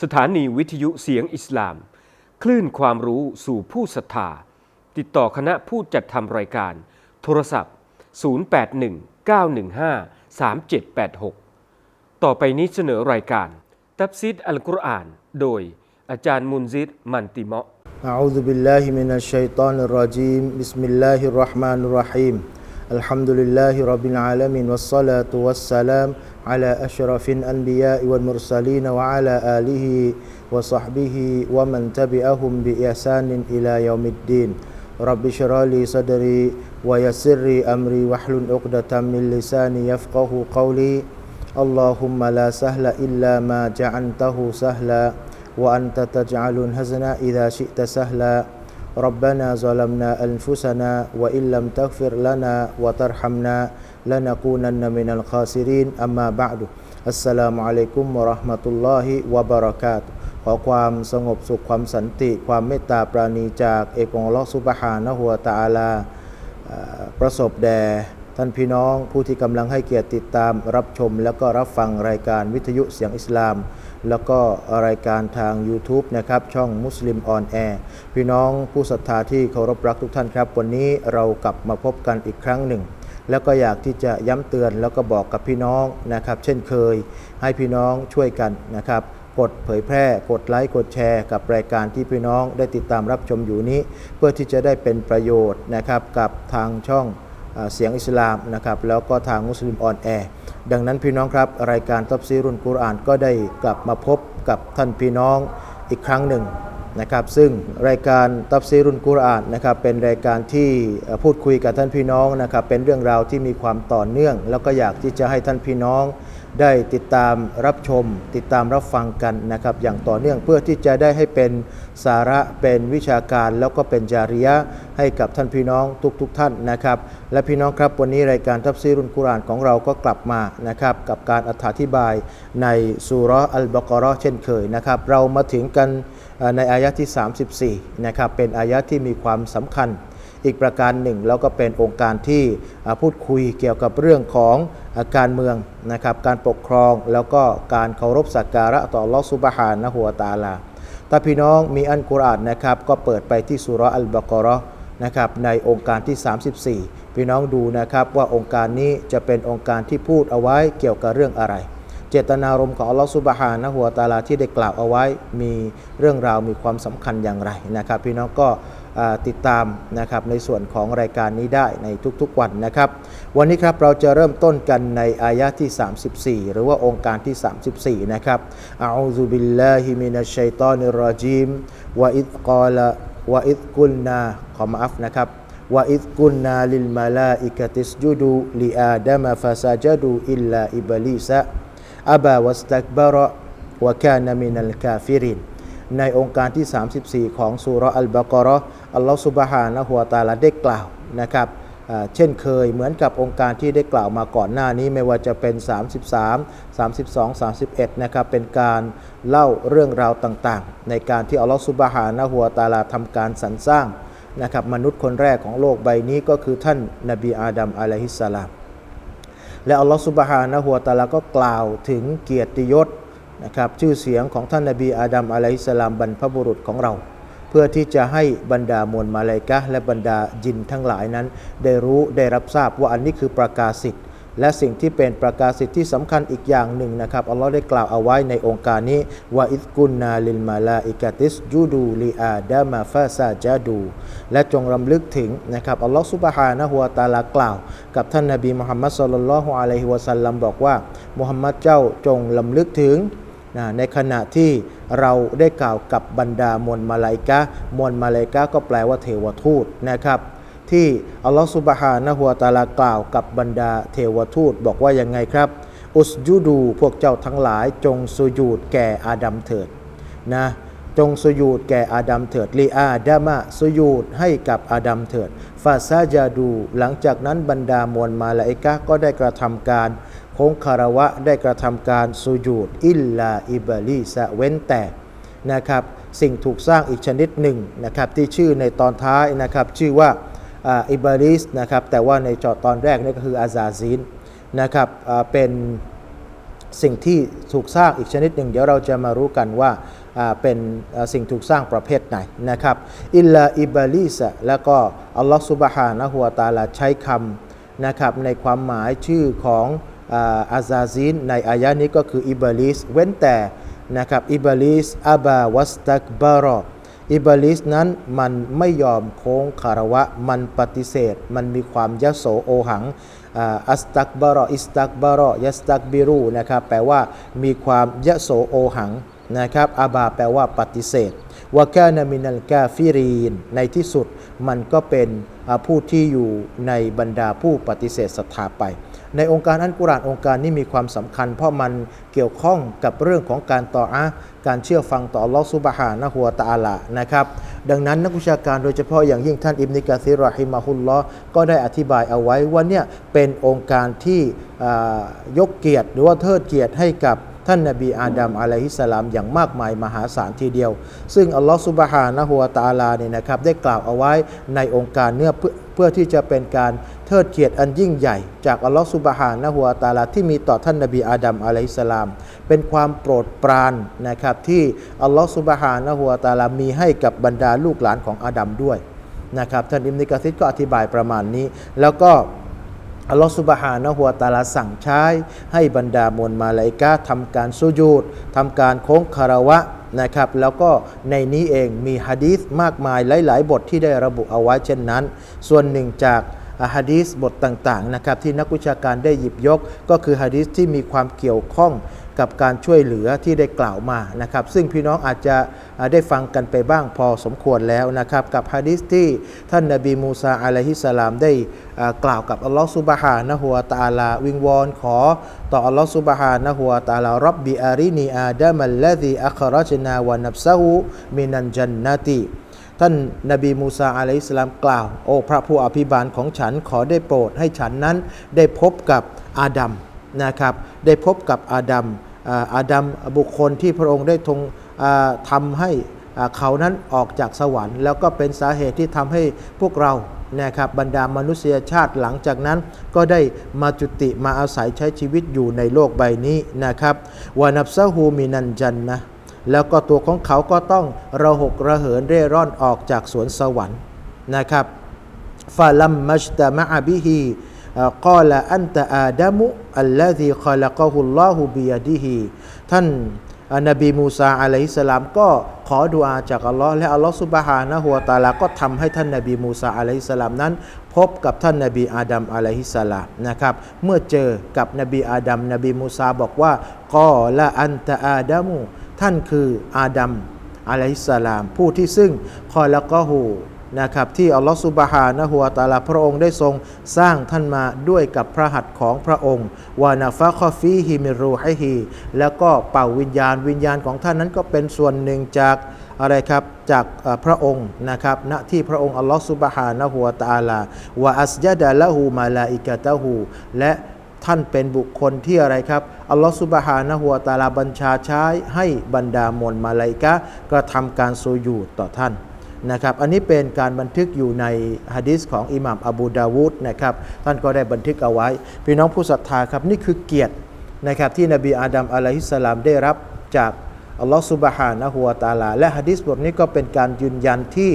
สถานีวิทยุเสียงอิสลาม คลื่นความรู้สู่ผู้ศรัทธา ติดต่อคณะผู้จัดทำรายการ โทรศัพท์ 0819153786 ต่อไปนี้เสนอรายการ ตับซิดอัลกุรอาน โดยอาจารย์มุนซิดมันติเมาะ أعوذ بالله من الشيطان الرجيم بسم الله الرحمن الرحيم Alhamdulillahi Rabbil Alamin Wassalatu wassalam Ala ashrafin anbiya wal mursalin Wa ala alihi wa sahbihi Wa man tabi'ahum bi ihsanin ila yaumiddin. Rabbi syarali sadari Wa yasirri amri Wahlun uqdatan min lisani Yafqahu qawli. Allahumma la sahla illa ma ja'antahu sahla Wa anta taj'alun hazna Iza syi'ta sahla. ربنا ظلمنا أنفسنا وإن لم تغفر لنا وترحمنا لنكونن من الخاسرين أما بعد السلام عليكم ورحمة الله وبركاته ขอความสงบสุขความสันติ ความเมตตาปราณีจากเอกองค์อัลลอฮฺซุบฮานะฮุวาตะอาลาเอ่อประสบแด่ท่านพี่น้องผู้ที่กำลังให้เกียรติติดตามรับชม แล้วก็รับฟังรายการวิทยุเสียงอิสลาม แล้วก็รายการทาง YouTube นะครับ ช่องมุสลิมออนแอร์พี่น้องผู้ศรัทธาที่เคารพรักทุกท่านครับ วันนี้เรากลับมาพบกันอีกครั้งหนึ่ง แล้วก็อยากที่จะย้ำเตือนแล้วก็บอกกับพี่น้องนะครับ เช่นเคย ให้พี่น้องช่วยกันนะครับกดเผยแพร่ กดไลค์ กดแชร์กับรายการที่พี่น้องได้ติดตามรับชมอยู่นี้ เพื่อที่จะได้เป็นประโยชน์นะครับกับทางช่อง เสียงอิสลามนะครับแล้วก็ทางมุสลิมออนแอร์ดังนั้นพี่น้องครับรายการตับซีรุนกุรอานก็ได้กลับมาพบกับท่านพี่น้องอีกครั้งหนึ่งนะครับซึ่งรายการตับซีรุนกุรอานนะครับเป็นรายการที่พูดคุยกับท่านพี่น้องนะครับเป็นเรื่องราวที่มีความต่อเนื่อง แล้วก็อยากที่จะให้ท่านพี่น้อง ได้ติดตามรับชม ติดตามรับฟังกันนะครับ อย่างต่อเนื่องเพื่อที่จะได้ให้เป็นสาระเป็นวิชาการ แล้วก็เป็นจาริยะให้กับท่านพี่น้องทุกๆทท่านนะครับ และพี่น้องครับวันนี้รายการทับซีรุนกุรานของเราก็กลับมานะครับ กับการอธิบายในสุรอัลบกราะห์เช่นเคยนะครับ เรามาถึงกันในอายะที่ 34นะครับเป็นอายะที่มีความสำคัญ อีกประการหนึ่งแล้วก็เป็นองค์การที่พูดคุยเกี่ยวกับเรื่องของอาการเมืองนะครับการปกครองแล้วก็การเคารพสักการะต่อลอฮฺซุบฮานะฮูวตาลาถ้าพี่น้องมีอันกุรอานนะครับก็เปิดไปที่สุรอัลบากรนะครับในองค์การที่ 34 พี่น้องดูนะครับว่าองค์การนี้จะเป็นองค์การที่พูดเอาไว้เกี่ยวกับเรื่องอะไร เจตนารมณ์ของอัลลอฮฺซุบฮานะฮูวตาลาที่ได้กล่าวเอาไว้มีเรื่องราวมีความสำคัญอย่างไรนะครับ พี่น้องก็ ติดตามนะครับในส่วนของรายการนี้ได้ในทุกๆวันนะครับ วันนี้ครับเราจะเริ่มต้นกันในอายะที่ 34 หรือว่าองค์การที่ 34 นะครับอาอูซุบิลลาฮิมินัชชัยตอนิรจีมวะอิดกาลวะอิดกุลนาขอมาอัฟนะครับว่าอิกุนนาลิลมาลาอิกติสจุดูลิอาดามะฟาซาจดูอิลลาอิบลิสะอับาวัสตักบาระวะกานามินัลกาฟิรินในองค์การที่ 34 ของสุรอัลบากรอ อัลลอฮฺซุบฮานะฮูวตาลาได้กล่าวนะครับเช่นเคยเหมือนกับองค์การที่ได้กล่าวมาก่อนหน้านี้ไม่ว่าจะเป็น 33 32 31นะครับเป็นการเล่าเรื่องราวต่างๆ ในการที่อัลลอฮฺซุบฮานะฮูวตาลาทำการสรรสร้างนะครับมนุษย์คนแรกของโลกใบนี้ก็คือท่านนบีอาดัมอะลัยฮิสสลามและอัลลอฮฺซุบฮานะฮูวตาลาก็กล่าวถึงเกียรติยศนะครับชื่อเสียงของท่านนบีอาดัมอะลัยฮิสสลามบรรพบุรุษของเรา เพื่อที่จะให้บรรดามวลมาลายกะและบรรดายินทั้งหลายนั้น ได้รู้ได้รับทราบว่าอันนี้คือประกาศสิทธิ์และสิ่งที่เป็นประกาศสิทธิ์ที่สำคัญอีกอย่างหนึ่งนะครับอัลลอฮ์ได้กล่าวเอาไว้ในองค์การนี้ว่าอิสกุนนาลิลมาลาอิกาติสจูดูลีอาดามาฟาซาจาดูและจงรำลึกถึงนะครับอัลลอฮ์ซุบฮานะฮูวตาลากล่าว กับท่านนบีมุฮัมมัดสุลลัลฮุอะลัยฮิวะสัลลัมบอกว่ามุฮัมมัดเจ้าจงลำลึกถึง นะในขณะที่เราได้กล่าวกับบรรดามวลมาลาอิกะมวลมาลาอิกะก็แปลว่าเทวทูตนะครับที่อัลลอฮฺสุบฮานะฮูวตะอาลากล่าวกับบรรดาเทวทูตบอกว่ายังไงครับ อุสยูดูพวกเจ้าทั้งหลายจงสุญูดแก่อาดัมเถิดนะจงสุญูดแก่อาดัมเถิดลีอาดามะสุญูดให้กับอาดัมเถิดฟาซาจาดู หลังจากนั้นบรรดามวลมาลาอิกะก็ได้กระทำการ โค้งคารวะได้กระทำการสุญูดอิลลาอิบลีสะเว้นแต่นะครับสิ่งถูกสร้างอีกชนิดหนึ่งนะครับที่ชื่อในตอนท้ายนะครับชื่อว่าอิบาริสนะครับแต่ว่าในจอตอนแรกนี่ก็คืออาซาซีนนะครับเป็นสิ่งที่ถูกสร้างอีกชนิดหนึ่ง เดี๋ยวเราจะมารู้กันว่าเป็นสิ่งถูกสร้างประเภทไหนนะครับอิลลาอิบาลิสแล้วก็อัลลอฮฺซุบฮานะฮุวาตาลาใช้คำนะครับในความหมายชื่อของ อาซาซินในอายะนี้ก็คืออิบลิสเว้นแต่นะครับอิบลิสอาบาวัสตักบารออิบลิสนั้นมันไม่ยอมโค้งคารวะมันปฏิเสธ มันมีความยโสโอหังอัสตักบารออิสตักบารอยัสตักบิรูนะครับแปลว่ามีความยโสโอหังนะครับอาบาแปลว่าปฏิเสธวากานามินัลกาฟิรีน ในที่สุดมันก็เป็นผู้ที่อยู่ในบรรดาผู้ปฏิเสธศรัทธาไป ในองค์การอันกุรานองค์การนี้มีความสำคัญ เพราะมันเกี่ยวข้องกับเรื่องของการต่ออะการเชื่อฟังต่ออัลลอฮฺซุบฮานะฮูวะตาลานะครับ ดังนั้นนักวิชาการโดยเฉพาะอย่างยิ่งท่านอิบนิกาซิรอฮิมะฮุลลอก็ได้อธิบายเอาไว้ว่าเนี่ยเป็นองค์การที่อ่ายกเกียรติหรือว่าเทิดเกียรติให้กับท่านนบีอาดัมอะลัยฮิสสลามอย่างมากมายมหาศาลทีเดียว ซึ่งอัลลอฮฺซุบฮานะฮูวะตาลาเนี่ยนะครับได้กล่าวเอาไว้ในองค์การเนี่ยเพื่อ เพื่อที่จะเป็นการเทิดเกียรติอันยิ่งใหญ่ จากอัลลอฮฺซุบฮานะฮูวตาลาที่มีต่อท่านนบีอาดัมอะลัยฮิสสลาม เป็นความโปรดปรานนะครับที่อัลลอฮฺซุบฮานะฮูวตาลามีให้กับบรรดาลูกหลานของอาดัมด้วยนะครับท่านอิมนิกะซิดก็อธิบายประมาณนี้ แล้วก็อัลลอฮฺสุบฮานะฮุวาตาลาสั่งใช้ให้บรรดามวลมาลาอิกาทำการสุญูดทำการโค้งคารวะ นะครับแล้วก็ในนี้เองมีฮะดีษมากมายหลาย ๆ บทที่ได้ระบุเอาไว้เช่นนั้น ส่วนหนึ่งจากฮะดีษบทต่าง ๆ นะครับที่นักวิชาการได้หยิบยก ก็คือฮะดีษที่มีความเกี่ยวข้อง กับการช่วยเหลือที่ได้กล่าวมานะครับ ซึ่งพี่น้องอาจจะได้ฟังกันไปบ้างพอสมควรแล้วนะครับ กับฮะดีษที่ท่านนบีมูซาอะลัยฮิสสลามได้กล่าวกับอัลลอฮฺซุบฮานะฮุวตาลา วิงวอนขอ ต่ออัลลอฮฺซุบฮานะฮุวตาลารับบิอารินีอาดามัลลซีอัครจนาวะนับซะฮูมินันจันนติท่านนบีมูซาอะลัยฮิสสลามกล่าว โอ้พระผู้อภิบาลของฉันขอได้โปรดให้ฉันนั้นได้พบกับอาดัมนะครับ ได้พบกับอาดัม อาดัมบุคคลที่พระองค์ได้ทงอ่าทำให้เขานั้นออกจากสวรรค์ แล้วก็เป็นสาเหตุที่ทำให้พวกเรานะครับบรรดามนุษยชาติหลังจากนั้นก็ได้มาจุติมาอาศัยใช้ชีวิตอยู่ในโลกใบนี้นะครับวานับซะฮูมินันจันนะแล้วก็ตัวของเขาก็ต้องระหกระเหินเร่ร่อนออกจากสวนสวรรค์นะครับฟาลัมมัชตะมะอบิฮี กอลอันตะอาดัมุอัลลซีขลักะฮุลลอฮุบิยดิฮีท่านนบีมูซาอะลัยฮิสลามก็ขอดุอาจากอัลลอฮ์และอัลลอฮ์ซุบฮานะฮุวตะอาลาก็ทำให้ท่านนบีมูซาอะลัยฮิสลามนั้น พบกับท่านนบีอาดัมอะลัยฮิสลามนะครับ เมื่อเจอกับนบีอาดัมนบีมูซาบอกว่ากอละอันตะอาดัมุท่านคืออาดัมอะลัยฮิสสลามผู้ที่ซึ่งคอยละก็หู นะครับที่อัลลอฮฺสุบฮานะฮุวาตาลาพระองค์ได้ทรงสร้างท่านมาด้วยกับพระหัตถ์ของพระองค์วานาฟะคอฟีฮิมิรูให้ฮีแล้วก็เป่าวิญญาณวิญญาณของท่านนั้นก็เป็นส่วนหนึ่งจากอะไรครับจากพระองค์นะครับณที่พระองค์อัลลอฮฺสุบฮานะฮุวาตาลาวะอัสยะดะละหูมาลาอิกะตะหูและท่านเป็นบุคคลที่อะไรครับอัลลอฮฺสุบฮานะฮุวาตาลาบัญชาใช้ให้บรรดามวลมาลาอิกะกระทำการสูญูต่อท่าน นะครับอันนี้เป็นการบันทึกอยู่ในฮะดิษของอิหม่ามอบูดาวูดนะครับท่านก็ได้บันทึกเอาไว้ พี่น้องผู้ศรัทธาครับนี่คือเกียรตินะครับที่นบีอาดัมอะลัยฮิสสลามได้รับจาก อัลลอฮฺสุบฮานะฮูวตาลา และฮะดิษบทนี้ก็เป็นการยืนยันที่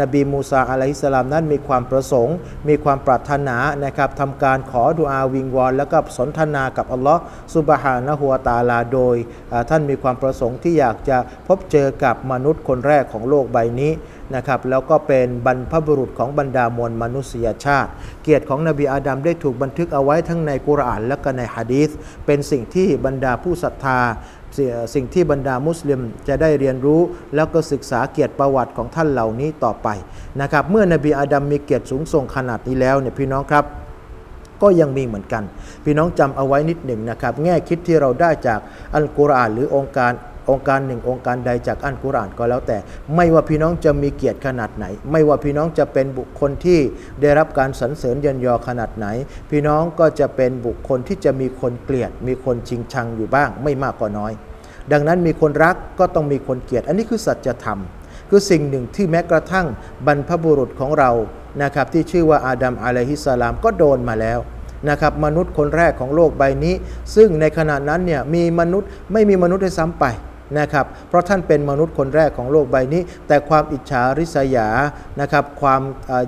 นบีมูซาอะลัยฮิสสลามนั้นมีความประสงค์ มีความปรารถนานะครับทำการขอดุอาวิงวอนแล้วก็สนทนากับอัลลอฮฺสุบฮานะฮูวตาลา โดยท่านมีความประสงค์ที่อยากจะพบเจอกับมนุษย์คนแรกของโลกใบนี้นะครับแล้วก็เป็นบรรพบุรุษของบรรดามวลมนุษยชาติ เกียรติของนบีอาดัมได้ถูกบันทึกเอาไว้ทั้งในกุรอานและก็ในฮะดีษเป็นสิ่งที่บรรดาผู้ศรัทธา สิ่งสิ่งที่บรรดามุสลิมจะได้เรียนรู้ แล้วก็ศึกษาเกียรติประวัติของท่านเหล่านี้ต่อไปนะครับเมื่อนบีอาดัมมีเกียรติสูงส่งขนาดนี้แล้วเนี่ยพี่น้องครับก็ยังมีเหมือนกัน พี่น้องจำเอาไว้นิดหนึ่งนะครับ แง่คิดที่เราได้จากอัลกุรอานหรือองค์การ องค์การหนึ่งองค์การใดจากอัลกุรอานก็แล้วแต่ ไม่ว่าพี่น้องจะมีเกียรติขนาดไหน ไม่ว่าพี่น้องจะเป็นบุคคลที่ได้รับการสรรเสริญยินยอขนาดไหน พี่น้องก็จะเป็นบุคคลที่จะมีคนเกลียด มีคนชิงชังอยู่บ้าง ไม่มากก็น้อย ดังนั้นมีคนรักก็ต้องมีคนเกลียด อันนี้คือสัจธรรม คือสิ่งหนึ่งที่แม้กระทั่งบรรพบุรุษของเรานะครับที่ชื่อว่าอาดัมอะลัยฮิสสลามก็โดนมาแล้วนะครับมนุษย์คนแรกของโลกใบนี้ ซึ่งในขณะนั้นเนี่ยมีมนุษย์ไม่มีมนุษย์ด้วยซ้ำไป นะครับ เพราะท่านเป็นมนุษย์คนแรกของโลกใบนี้ แต่ความอิจฉาริษยานะครับ ความ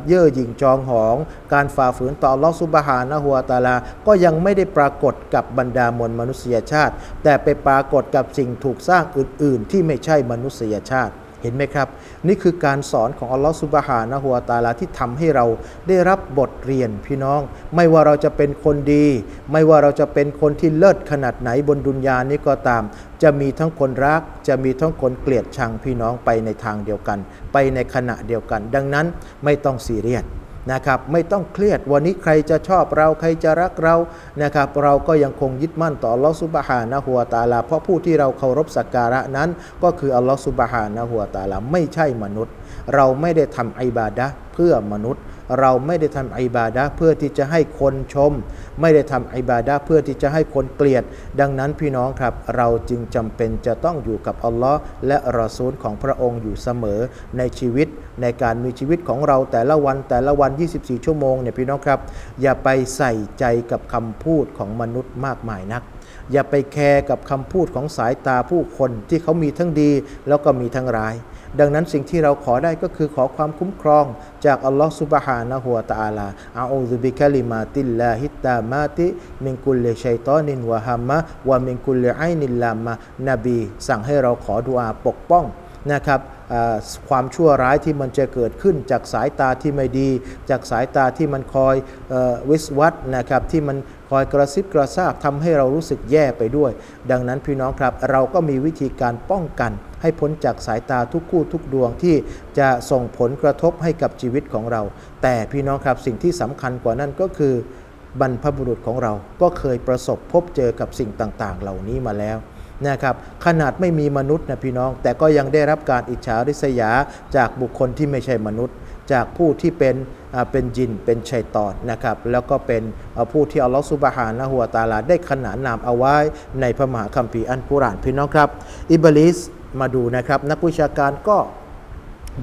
เย่อหยิ่งจองหอง การฝ่าฝืนต่อลอสุบฮานะฮัวตาลา ก็ยังไม่ได้ปรากฏกับบรรดามวลมนุษยชาติ แต่ไปปรากฏกับสิ่งถูกสร้างอื่น ๆ ที่ไม่ใช่มนุษยชาติ เห็นไหมครับ นี่คือการสอนของอัลลอฮฺซุบฮานะฮัวตาลาที่ทำให้เราได้รับบทเรียนพี่น้อง ไม่ว่าเราจะเป็นคนดี ไม่ว่าเราจะเป็นคนที่เลิศขนาดไหนบนดุนยานี้ก็ตาม จะมีทั้งคนรัก จะมีทั้งคนเกลียดชังพี่น้องไปในทางเดียวกัน ไปในขณะเดียวกัน ดังนั้นไม่ต้องซีเรียส นะครับไม่ต้องเครียดวันนี้ใครจะชอบเราใครจะรักเรานะครับเราก็ยังคงยึดมั่นต่ออัลลอฮฺสุบฮานะฮัวตาลา เพราะผู้ที่เราเคารพสักการะนั้น ก็คืออัลลอฮฺสุบฮานะฮัวตาลา ไม่ใช่มนุษย์ เราไม่ได้ทำอิบาดะเพื่อมนุษย์ เราไม่ได้ทำอิบาดะเพื่อที่จะให้คนชม ไม่ได้ทำอิบาดะเพื่อที่จะให้คนเกลียด ดังนั้นพี่น้องครับ เราจึงจำเป็นจะต้องอยู่กับอัลลอฮ์และรอซูลของพระองค์อยู่เสมอในชีวิต ในการมีชีวิตของเราแต่ละวันแต่ละวัน 24 ชั่วโมงเนี่ยพี่น้องครับ อย่าไปใส่ใจกับคำพูดของมนุษย์มากมายนัก อย่าไปแคร์กับคำพูดของสายตาผู้คนที่เขามีทั้งดีแล้วก็มีทั้งร้าย ดังนั้นสิ่งที่เราขอได้ก็คือขอความคุ้มครอง จากอัลลอฮฺซุบฮานะฮูวะตาลาอาอูซุบิคลิมาติลลาฮิตตามาติมินกุลลิชัยตอนินวะฮัมมะวะมินกุลลิไอนิลลามะนบี สั่งให้เราขอดุอาปกป้องนะครับความชั่วร้ายที่มันจะเกิดขึ้นจากสายตาที่ไม่ดี จากสายตาที่มันคอยอวิสวัตนะครับที่มัน คอยกระซิบกระซาบทำให้เรารู้สึกแย่ไปด้วย ดังนั้นพี่น้องครับ เราก็มีวิธีการป้องกัน ให้พ้นจากสายตาทุกคู่ทุกดวงที่จะส่งผลกระทบให้กับชีวิตของเรา แต่พี่น้องครับสิ่งที่สำคัญกว่านั้นก็คือบรรพบุรุษของเราก็เคยประสบพบเจอกับสิ่งต่างๆ เหล่านี้มาแล้วนะครับขนาดไม่มีมนุษย์นะพี่น้อง แต่ก็ยังได้รับการอิจฉาริษยาจากบุคคลที่ไม่ใช่มนุษย์ จากผู้ที่เป็นเป็นจินเป็นชัยตอนนะครับแล้วก็เป็นผู้ที่อัลลอฮฺซุบฮานะฮูวตาลาได้ขนานนามเอาไว้ในพระมหาคัมภีร์อันกุรานพี่น้องครับอิบลิสมาดูนะครับนักวิชาการก็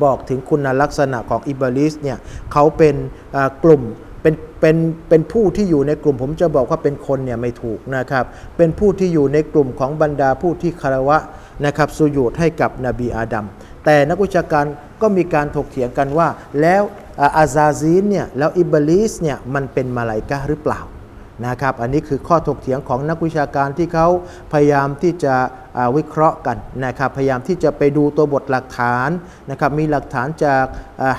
บอกถึงคุณลักษณะของอิบลิสเนี่ยเขาเป็นกลุ่มเป็นเป็นเป็นผู้ที่อยู่ในกลุ่มผมจะบอกว่าเป็นคนเนี่ยไม่ถูกนะครับเป็นผู้ที่อยู่ในกลุ่มของบรรดาผู้ที่คารวะนะครับสุญูดให้กับนบีอาดัม แต่นักวิชาการก็มีการถกเถียงกันว่า แล้วอาซาซีนเนี่ยแล้วอิบลิสเนี่ยมันเป็นมาลายกะห์หรือเปล่านะครับอันนี้คือข้อถกเถียงของนักวิชาการที่เขาพยายามที่จะวิเคราะห์กันนะครับพยายามที่จะไปดูตัวบทหลักฐานนะครับมีหลักฐานจาก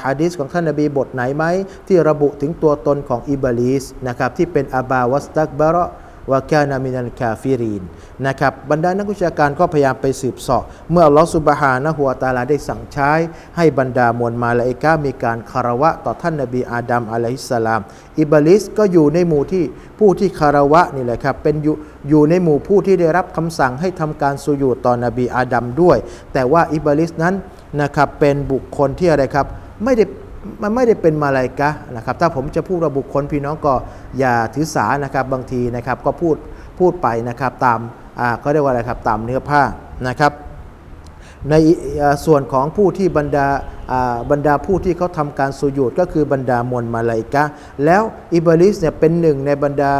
ฮะดีษของท่านนบีบทไหนไหมที่ระบุถึงตัวตนของอิบลิสนะครับที่เป็นอาบาวัสตักบาระ วะกานามินันคาฟิรีนนะครับบรรดานักวิชาการก็พยายามไปสืบเสาะเมื่อลอสุบฮานะฮัวตาลาได้สั่งใช้ ให้บรรดามวลมาลาอิกะห์มีการคารวะต่อท่านนบีอาดัมอะลัยฮิสสลาม อิบลิสก็อยู่ในหมู่ที่ผู้ที่คารวะนี่แหละครับเป็นอยู่อยู่ในหมู่ผู้ที่ได้รับคำสั่งให้ทำการสุญูดต่อนบีอาดัมด้วย แต่ว่าอิบลิสนั้นนะครับเป็นบุคคลที่อะไรครับไม่ได้ มันไม่ได้เป็นมาลายกะนะครับถ้าผมจะพูดว่าบุคคลพี่น้องก็อย่าถือสานะครับบางทีนะครับก็พูดพูดไปนะครับตามอ่าก็เรียกว่าอะไรครับตามเนื้อผ้านะครับในส่วนของผู้ที่บรรดาบรรดาผู้ที่เขาทำการสุญูดก็คือบรรดามวลมาลาอิกะ แล้วอิบลิสเนี่ยเป็นหนึ่งในบรรดา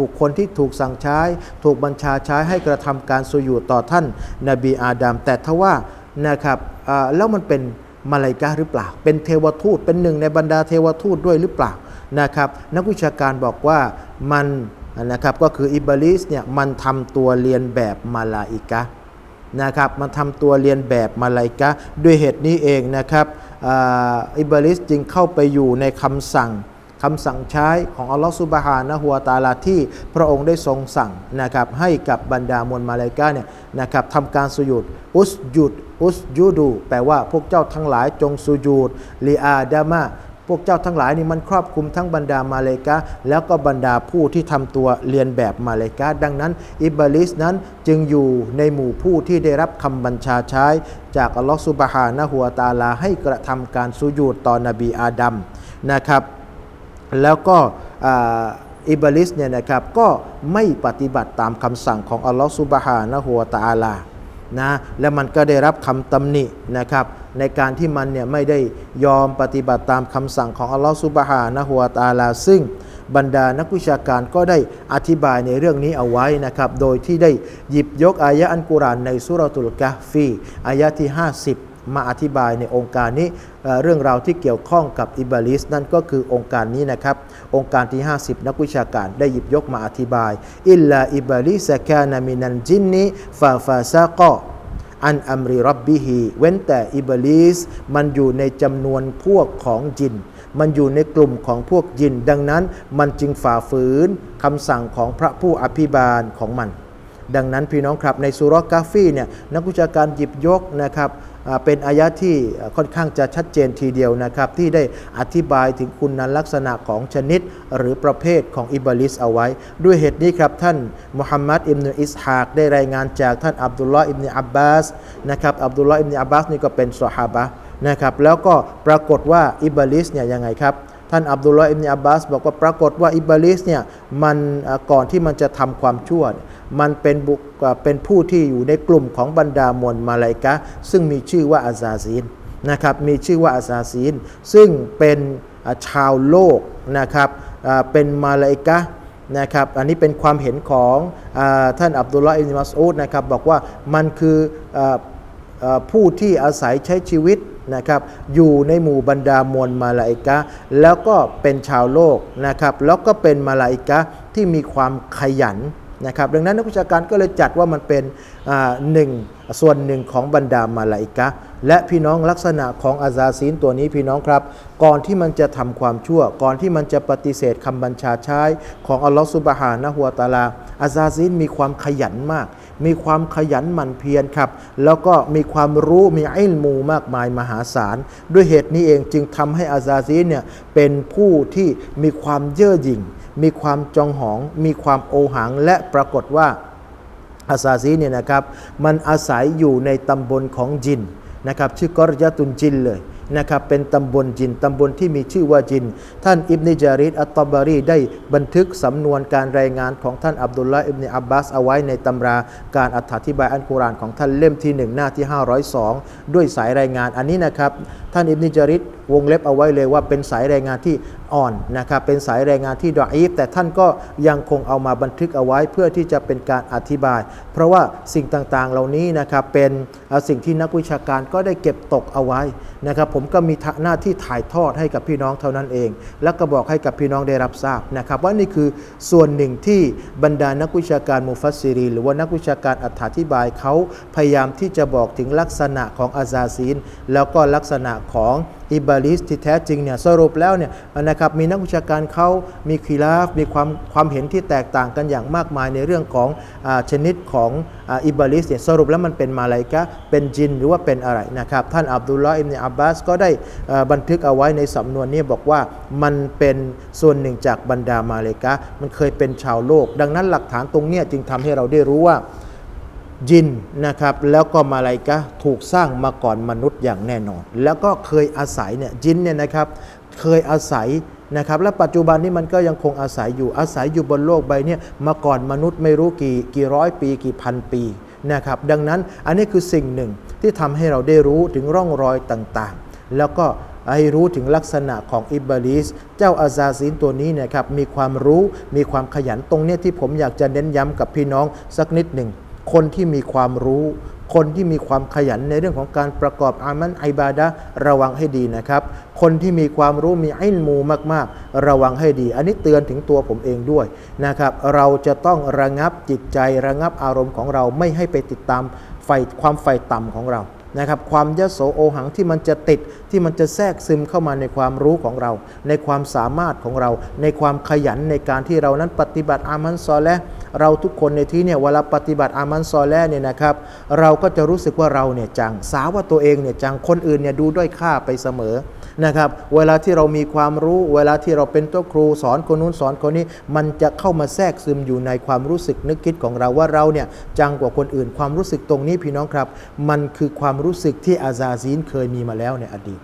บุคคลที่ถูกสั่งใช้ ถูกบัญชาใช้ให้กระทำการสุญูดต่อท่านนบีอาดัมแต่ทว่านะครับแล้วมันเป็น มาลาอิกะห์หรือเปล่า เป็นเทวทูตเป็นหนึ่งในบรรดาเทวทูตด้วยหรือเปล่านะครับนักวิชาการบอกว่ามันนะครับก็คืออิบลิสเนี่ยมันทำตัวเรียนแบบมาลาอิกะนะครับมันทำตัวเรียนแบบมาลายกะด้วยเหตุนี้เองนะครับอ,อิบลิสจึงเข้าไปอยู่ในคำสั่งคำสั่งใช้ของอัลลอฮฺสุบฮานะฮัวตาลาที่พระองค์ได้ทรงสั่งนะครับให้กับบรรดามวลมาลายกะห์เนี่ยนะครับทำการสุญูดอุสจุด อุสยูดู แปลว่าพวกเจ้าทั้งหลายจงสุญูดลีอาดามะพวกเจ้าทั้งหลายนี่มันครอบคลุมทั้งบรรดามาเลกะแล้วก็บรรดาผู้ที่ทำตัวเรียนแบบมาเลกะดังนั้น อิบลิสนั้นจึงอยู่ในหมู่ผู้ที่ได้รับคำบัญชาใช้ จากอัลลอฮฺสุบฮานะฮัวตาลาให้กระทำการสุญูดต่อนบีอาดัมนะครับ แล้วก็อิบลิสเนี่ยนะครับก็ไม่ปฏิบัติตามคำสั่งของอัลลอฮฺสุบฮานะฮัวตาลา นะและมันก็ได้รับคำตำหนินะครับในการที่มันเนี่ยไม่ได้ยอมปฏิบัติตามคำสั่งของอัลลอฮฺสุบฮานะฮุวะตาลา ซึ่งบรรดานักวิชาการก็ได้อธิบายในเรื่องนี้เอาไว้นะครับ โดยที่ได้หยิบยกอายะอันกุรอานในสุรตุลกะฟีอายะที่ 50 มาอธิบายในองค์การนี้เรื่องราวที่เกี่ยวข้องกับอิบาลิสนั่นก็คือองค์การนี้นะครับ องค์การที่ 50 นักวิชาการได้หยิบยกมาอธิบายอิลลาอิบาลิสกานามินันจินนีฟาฟาซากออันอัมริรับบิฮีเว้นแต่อิบลิสมันอยู่ในจำนวนพวกของจิน มันอยู่ในกลุ่มของพวกยิน ดังนั้นมันจึงฝ่าฝืนคำสั่งของพระผู้อภิบาลของมันดังนั้นพี่น้องครับในสุรกาฟีเนี่ยนักวิชาการหยิบยกนะครับ เป็นอายะที่ค่อนข้างจะชัดเจนทีเดียวนะครับที่ได้อธิบายถึงคุณลักษณะของชนิดหรือประเภทของอิบลิสเอาไว้ ด้วยเหตุนี้ครับท่านมุฮัมมัดอิมนุอิสฮากได้รายงานจากท่านอับดุลลอฮ์อิบนุอับบาสนะครับอับดุลลอฮ์อิบนุอับบาสนี่ก็เป็นสหาบะนะครับแล้วก็ปรากฏว่าอิบลิสเนี่ยยังไงครับ ท่านอับดุลลอฮ์อิบนุอับบาสบอกว่าปรากฏว่าอิบลิสเนี่ยมันก่อนที่มันจะทำความชั่ว มันเป็นบุคเป็นผู้ที่อยู่ในกลุ่มของบรรดามวลมาลาอิกะซึ่งมีชื่อว่าอาซาซีนนะครับมีชื่อว่าอาซาซีน ซึ่งเป็นชาวโลกนะครับเป็นมาลาอิกะนะครับอันนี้เป็นความเห็นของอท่านอับดุลลอฮ์อิบนุมัสอูดนะครับบอกว่ามันคือออผู้ที่อาศัยใช้ชีวิต นะครับอยู่ในหมู่บรรดามวลมาลาอิกะแล้วก็เป็นชาวโลกนะครับแล้วก็เป็นมาลาอิกะที่มีความขยัน นะครับดังนั้นนักวิชาการก็เลยจัดว่ามันเป็นหนึ่งส่วนหนึ่งของบรรดามาลาอิกะและพี่น้องลักษณะของอาซาซีนตัวนี้พี่น้องครับ ก่อนที่มันจะทำความชั่ว ก่อนที่มันจะปฏิเสธคำบัญชาใช้ของอัลลอฮฺสุบฮานะฮุวตาลาอาซาซีนมีความขยันมาก มีความขยันหมั่นเพียรครับ แล้วก็มีความรู้มีอิลมูมากมายมหาศาล ด้วยเหตุนี้เองจึงทำให้อาซาซีนเนี่ยเป็นผู้ที่มีความเย่อหยิ่ง มีความจองหอง มีความโอหังและปรากฏว่าอาซาซีเนี่ยนะครับมันอาศัยอยู่ในตำบลของจินนะครับชื่อกอรยะตุนจินเลยนะครับเป็นตำบลจิน ตำบลที่มีชื่อว่าจิน ท่านอิบนิจาริดอัตตบารีได้บันทึกสำนวนการรายงานของท่านอับดุลลาอิบนิอับบาสเอาไว้ในตำราการอธิบายอันกุรอานของท่านเล่มที่หนึ่งหน้าที่ 502 ด้วยสายรายงานอันนี้นะครับ ท่านอิบนิจาริดวงเล็บเอาไว้เลยว่าเป็นสายรายงานที่อ่อนนะครับเป็นสายรายงานที่ดออีฟแต่ท่านก็ยังคงเอามาบันทึกเอาไว้เพื่อที่จะเป็นการอธิบาย เพราะว่าสิ่งต่างๆเหล่านี้นะครับเป็นเอ่อสิ่งที่นักวิชาการก็ได้เก็บตกเอาไว้นะครับผมก็มีหน้าที่ถ่ายทอดให้กับพี่น้องเท่านั้นเอง แล้วก็บอกให้กับพี่น้องได้รับทราบนะครับว่านี่คือส่วนหนึ่งที่บรรดานักวิชาการมุฟัสซิรีหรือว่านักวิชาการอธิบายเขาพยายามที่จะบอกถึงลักษณะของอาซาซีน แล้วก็ลักษณะของอิบาลิสที่แท้จริงเนี่ยสรุปแล้วเนี่ยนะครับมีนักวิชาการเขามีคีราฟมีความความเห็นที่แตกต่างกันอย่างมากมายในเรื่องของอชนิดของอ,อิบาลิสเนี่ยสรุปแล้วมันเป็นมาลาอิกะเป็นจินหรือว่าเป็นอะไรนะครับท่านอับดุลลอฮ์อิบเนอับบาสก็ได้บันทึกเอาไว้ในสำนวนนี้บอกว่ามันเป็นส่วนหนึ่งจากบรรดามาลาอิกะมันเคยเป็นชาวโลก ดังนั้นหลักฐานตรงเนี้ยจึงทำให้เราได้รู้ว่า ยินนะครับแล้วก็มาลาอิกะถูกสร้างมาก่อนมนุษย์อย่างแน่นอน แล้วก็เคยอาศัยเนี่ยยินเนี่ยนะครับเคยอาศัยนะครับและปัจจุบันนี้มันก็ยังคงอาศัยอยู่อาศัยอยู่บนโลกใบนี้มาก่อนมนุษย์ไม่รู้กี่กี่ร้อยปีกี่พันปีนะครับดังนั้นอันนี้คือสิ่งหนึ่งที่ทำให้เราได้รู้ถึงร่องรอยต่างๆ แล้วก็ให้รู้ถึงลักษณะของอิบลิสเจ้าอาซาซินตัวนี้นะครับมีความรู้มีความขยันตรงเนี้ยที่ผมอยากจะเน้นย้ำกับพี่น้องสักนิดหนึ่ง คนที่มีความรู้ คนที่มีความขยันในเรื่องของการประกอบอามันอิบาดะระวังให้ดีนะครับ คนที่มีความรู้มีอิลมูมาก ๆ ระวังให้ดี อันนี้เตือนถึงตัวผมเองด้วยนะครับ เราจะต้องระงับจิตใจระงับอารมณ์ของเราไม่ให้ไปติดตามไฟความไฟต่ำของเรานะครับความยโสโอหังที่มันจะติดที่มันจะแทรกซึมเข้ามาในความรู้ของเรา ในความสามารถของเรา ในความขยันในการที่เรานั้นปฏิบัติอามันซอและเราทุกคนในที่เนี่ยเวลาปฏิบัติอามันซอแลเนี่ยนะครับ เราก็จะรู้สึกว่าเราเนี่ยจังสาว่าตัวเองเนี่ยจังคนอื่นเนี่ยดูด้อยค่าไปเสมอนะครับ เวลาที่เรามีความรู้ เวลาที่เราเป็นตัวครูสอนคนนู้นสอนคนนี้ มันจะเข้ามาแทรกซึมอยู่ในความรู้สึกนึกคิดของเราว่าเราเนี่ยจังกว่าคนอื่น ความรู้สึกตรงนี้พี่น้องครับ มันคือความรู้สึกที่อาซาซีนเคยมีมาแล้วในอดีต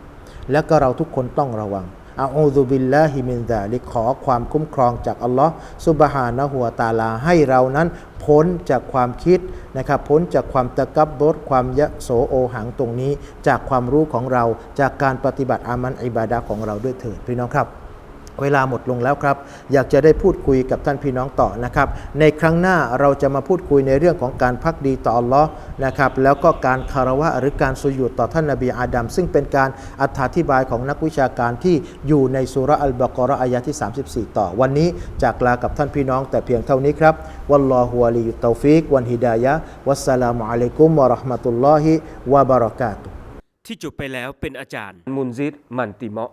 และก็เราทุกคนต้องระวัง อาอูซุบิลลาฮิมินซาลิขอความคุ้มครองจากอัลลอฮ์สุบฮานะหัวตาลาให้เรานั้นพ้นจากความคิดนะครับพ้นจากความตะกับบดความยะโสโอหังตรงนี้ จากความรู้ของเราจากการปฏิบัติอามันอิบาดาห์ของเราด้วยเถิดพี่น้องครับ เวลาหมดลงแล้วครับ อยากจะได้พูดคุยกับท่านพี่น้องต่อนะครับ ในครั้งหน้าเราจะมาพูดคุยในเรื่องของการพักดีต่ออัลลอฮ์นะครับ แล้วก็การคารวะหรือการสุญูดต่อท่านนบีอาดัมซึ่งเป็นการอธิบายของนักวิชาการที่อยู่ในสุราะห์อัลบากอเราะห์อายะที่ 34 ต่อ วันนี้จากลากับท่านพี่น้องแต่เพียงเท่านี้ครับวัลลอฮุวะลียุตเตาฟิกวันฮิดายะห์วัสสลามุอะลัยกุมวะเราะห์มะตุลลอฮิวะบะเราะกาตุฮ์ที่จบไปแล้วเป็นอาจารย์มุนซิดมันติเมาะ